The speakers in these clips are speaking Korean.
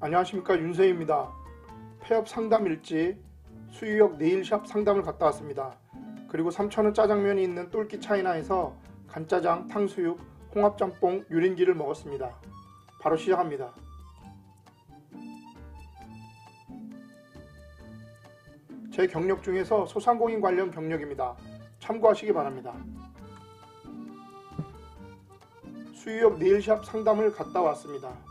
안녕하십니까 윤세입니다. 폐업 상담 일지 수유역 네일샵 상담을 갔다 왔습니다. 그리고 3,000원 짜장면이 있는 똘끼 차이나에서 간짜장, 탕수육, 홍합짬뽕, 유린기를 먹었습니다. 바로 시작합니다. 제 경력 중에서 소상공인 관련 경력입니다. 참고하시기 바랍니다. 수유역 네일샵 상담을 갔다 왔습니다.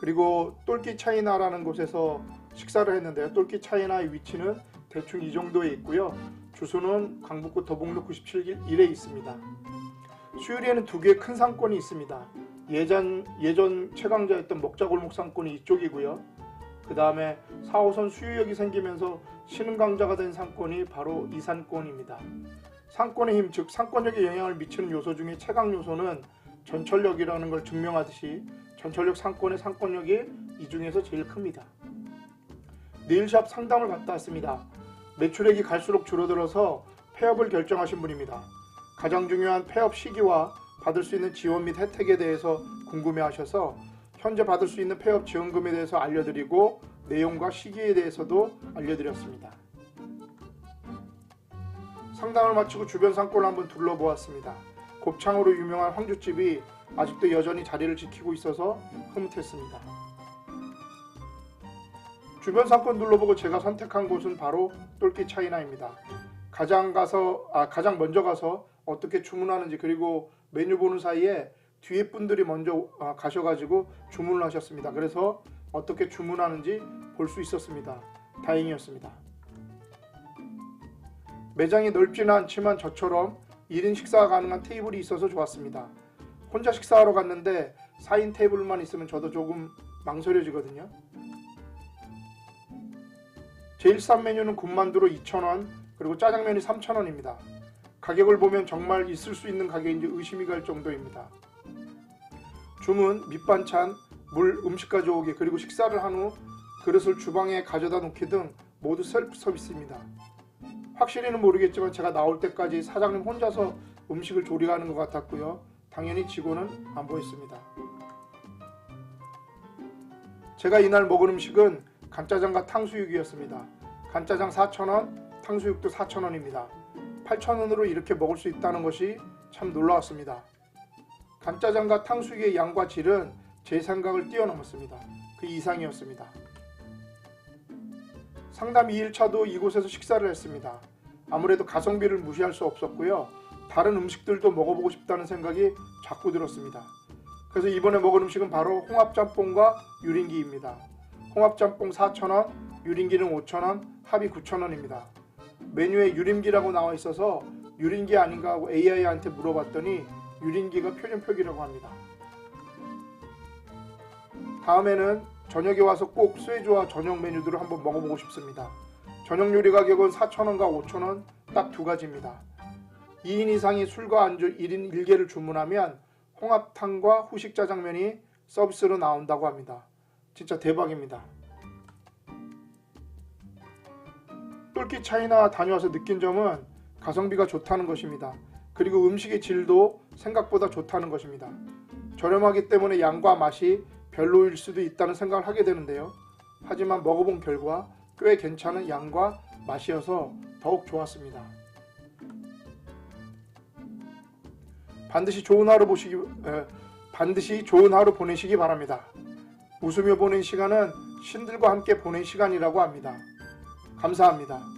그리고 똘끼 차이나라는 곳에서 식사를 했는데요. 똘끼 차이나의 위치는 대충 이 정도에 있고요. 주소는 강북구 더북로 97길 1에 있습니다. 수유리에는 두 개의 큰 상권이 있습니다. 예전 예전 최강자였던 먹자골목 상권이 이쪽이고요. 그 다음에 4호선 수유역이 생기면서 신흥강자가 된 상권이 바로 이 상권입니다. 상권의 힘, 즉 상권력에 영향을 미치는 요소 중에 최강 요소는 전철력이라는 걸 증명하듯이 전철력 상권의 상권력이 이 중에서 제일 큽니다. 네일샵 상담을 갔다 왔습니다. 매출액이 갈수록 줄어들어서 폐업을 결정하신 분입니다. 가장 중요한 폐업 시기와 받을 수 있는 지원 및 혜택에 대해서 궁금해하셔서 현재 받을 수 있는 폐업 지원금에 대해서 알려드리고 내용과 시기에 대해서도 알려드렸습니다. 상담을 마치고 주변 상권을 한번 둘러보았습니다. 곱창으로 유명한 황주집이 아직도 여전히 자리를 지키고 있어서 흐뭇했습니다. 주변 상권 둘러보고 제가 선택한 곳은 바로 똘끼 차이나입니다. 가장 가서 아 가장 먼저 가서 어떻게 주문하는지 그리고 메뉴 보는 사이에 뒤에 분들이 먼저 아, 가셔가지고 주문을 하셨습니다. 그래서 어떻게 주문하는지 볼 수 있었습니다. 다행이었습니다. 매장이 넓지는 않지만 저처럼 1인 식사가 가능한 테이블이 있어서 좋았습니다. 혼자 식사하러 갔는데 4인 테이블만 있으면 저도 조금 망설여지거든요. 제일 싼 메뉴는 군만두로 2,000원, 그리고 짜장면이 3,000원입니다. 가격을 보면 정말 있을 수 있는 가격인지 의심이 갈 정도입니다. 주문, 밑반찬, 물, 음식 가져오기, 그리고 식사를 한 후 그릇을 주방에 가져다 놓기 등 모두 셀프 서비스입니다. 확실히는 모르겠지만 제가 나올 때까지 사장님 혼자서 음식을 조리하는 것 같았고요. 당연히 직원은 안 보였습니다. 제가 이날 먹은 음식은 간짜장과 탕수육이었습니다. 간짜장 4,000원, 탕수육도 4,000원입니다. 8,000원으로 이렇게 먹을 수 있다는 것이 참 놀라웠습니다. 간짜장과 탕수육의 양과 질은 제 생각을 뛰어넘었습니다. 그 이상이었습니다. 상담 2일차도 이곳에서 식사를 했습니다. 아무래도 가성비를 무시할 수 없었고요. 다른 음식들도 먹어보고 싶다는 생각이 자꾸 들었습니다. 그래서 이번에 먹은 음식은 바로 홍합짬뽕과 유린기입니다. 홍합짬뽕 4,000원, 유린기는 5,000원, 합이 9,000원입니다. 메뉴에 유린기라고 나와 있어서 유린기 아닌가 하고 AI한테 물어봤더니 유린기가 표준표기라고 합니다. 다음에는 저녁에 와서 꼭 쇠조와 저녁 메뉴들을 한번 먹어보고 싶습니다. 저녁 요리 가격은 4,000원과 5,000원 딱 두 가지입니다. 2인 이상이 술과 안주 1인 1개를 주문하면 홍합탕과 후식 짜장면이 서비스로 나온다고 합니다. 진짜 대박입니다. 똘끼 차이나 다녀와서 느낀 점은 가성비가 좋다는 것입니다. 그리고 음식의 질도 생각보다 좋다는 것입니다. 저렴하기 때문에 양과 맛이 별로일 수도 있다는 생각을 하게 되는데요. 하지만 먹어본 결과 꽤 괜찮은 양과 맛이어서 더욱 좋았습니다. 반드시 좋은 하루 보시기 에, 반드시 좋은 하루 보내시기 바랍니다. 웃으며 보낸 시간은 신들과 함께 보낸 시간이라고 합니다. 감사합니다.